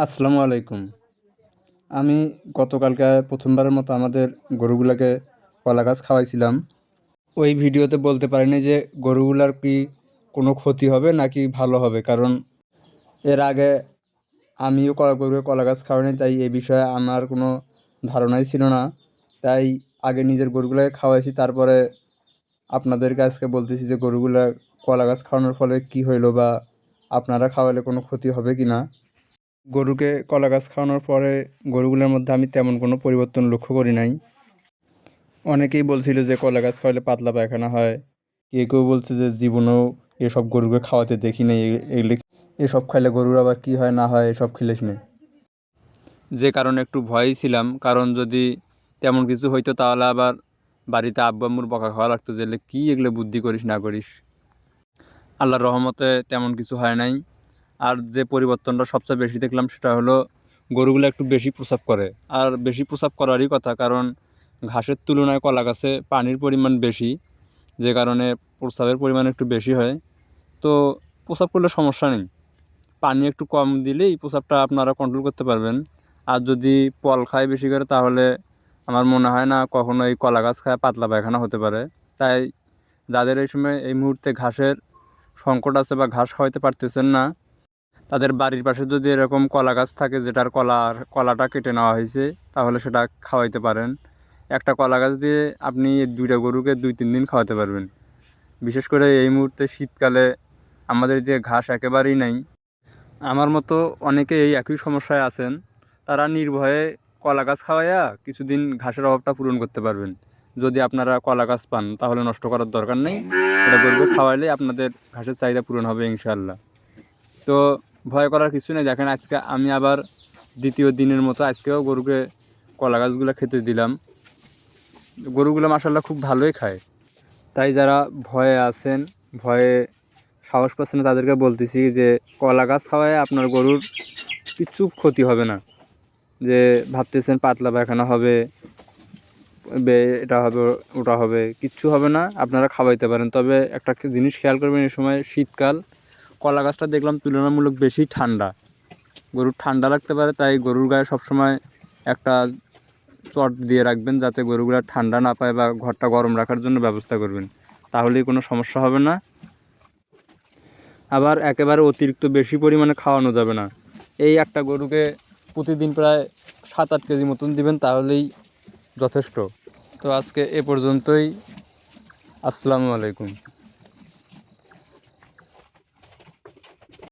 আসসালামু আলাইকুম। আমি গতকালকে প্রথমবারের মতো আমাদের গরুগুলোকে কলা গাছ খাওয়াইছিলাম। ওই ভিডিওতে বলতে পারিনি যে গরুগুলার কি কোনো ক্ষতি হবে নাকি ভালো হবে, কারণ এর আগে আমিও কলা গরুকে কলা গাছ খাওয়াইনি, তাই এই বিষয়ে আমার কোনো ধারণাই ছিল না। তাই আগে নিজের গরুগুলোকে খাওয়াইছি, তারপরে আপনাদেরকে আজকে বলতেছি যে গরুগুলা কলা গাছ খাওয়ানোর ফলে কি হইল বা আপনারা খাওয়ালে কোনো ক্ষতি হবে কি না গরুকে কলা গাছ খাওয়ানোর পরে গরুগুলোর মধ্যে আমি তেমন কোনো পরিবর্তন লক্ষ্য করি নাই। অনেকেই বলছিল যে কলা গাছ খাওয়ালে পাতলা পায়খানা হয়। কেউ কেউ বলছে যে জীবনেও এসব গরুকে খাওয়াতে দেখি নেই। এগুলি এসব খাইলে গরুর আবার কী হয়, না হয়, এসব খেলিস নে। যে কারণে একটু ভয়ই ছিলাম। কারণ যদি তেমন কিছু হইতো তাহলে আবার বাড়িতে আব্বু আম্মুর বকা খাওয়া লাগতো যে কী এগুলো বুদ্ধি করিস, না করিস? আল্লাহর রহমতে তেমন কিছু হয় নাই। আর যে পরিবর্তনটা সবচেয়ে বেশি দেখলাম সেটা হলো গরুগুলো একটু বেশি প্রসাব করে। আর বেশি প্রসাব করারই কথা, কারণ ঘাসের তুলনায় কলা গাছে পানির পরিমাণ বেশি, যে কারণে প্রসাবের পরিমাণ একটু বেশি হয়। তো প্রসাব করলে সমস্যা নেই। পানি একটু কম দিলেই প্রসাবটা আপনারা কন্ট্রোল করতে পারবেন। আর যদি পল খায় বেশি করে, তাহলে আমার মনে হয় না কখনো এই কলা গাছ খায় পাতলা পায়খানা হতে পারে। তাই যাদের এই সময় এই মুহূর্তে ঘাসের সংকট আছে বা ঘাস খাওয়াইতে পারতেছেন না তাদের বাড়ির পাশে যদি এরকম কলা গাছ থাকে যেটার কলার কলাটা কেটে নেওয়া হয়েছে, তাহলে সেটা খাওয়াইতে পারেন। একটা কলা গাছ দিয়ে আপনি দুইটা গরুকে দুই তিন দিন খাওয়াতে পারবেন। বিশেষ করে এই মুহূর্তে শীতকালে আমাদের যে ঘাস একেবারেই নাই। আমার মতো অনেকে এই একই সমস্যায় আছেন। তারা নির্ভয়ে কলা গাছ খাওয়াইয়া কিছুদিন ঘাসের অভাবটা পূরণ করতে পারবেন। যদি আপনারা কলা গাছ পান, তাহলে নষ্ট করার দরকার নেই। এটা গরুকে খাওয়াইলে আপনাদের ঘাসের চাহিদা পূরণ হবে ইনশাল্লাহ তো ভয় করার কিছু নেই। দেখেন আজকে আমি আবার দ্বিতীয় দিনের মতো আজকেও গরুকে কলা গাছগুলো খেতে দিলাম। গরুগুলো মাসাল্লাহ খুব ভালোই খায়। তাই যারা ভয়ে আছেন, ভয়ে সাহস পাচ্ছে না, তাদেরকে বলতেছি যে কলা গাছ খাওয়ায় আপনার গরুর কিচ্ছু ক্ষতি হবে না। যে ভাবতেছেন পাতলা পায়খানা হবে এটা হবে, ওটা হবে, কিচ্ছু হবে না, আপনারা খাওয়াইতে পারেন। তবে একটা জিনিস খেয়াল করবেন এই সময় শীতকাল কলা গাছটা দেখলাম তুলনামূলক বেশি ঠান্ডা। গরুর ঠান্ডা লাগতে পারে, তাই গরুর গায়ে সবসময় একটা চট দিয়ে রাখবেন যাতে গরুগুলো ঠান্ডা না পায় বা ঘরটা গরম রাখার জন্য ব্যবস্থা করবেন। তাহলেই কোনো সমস্যা হবে না। আবার একেবারে অতিরিক্ত বেশি পরিমাণে খাওয়ানো যাবে না। এই একটা গরুকে প্রতিদিন প্রায় সাত আট কেজি মতন দিবেন, তাহলেই যথেষ্ট। তো আজকে এ পর্যন্তই। আসসালামু আলাইকুম।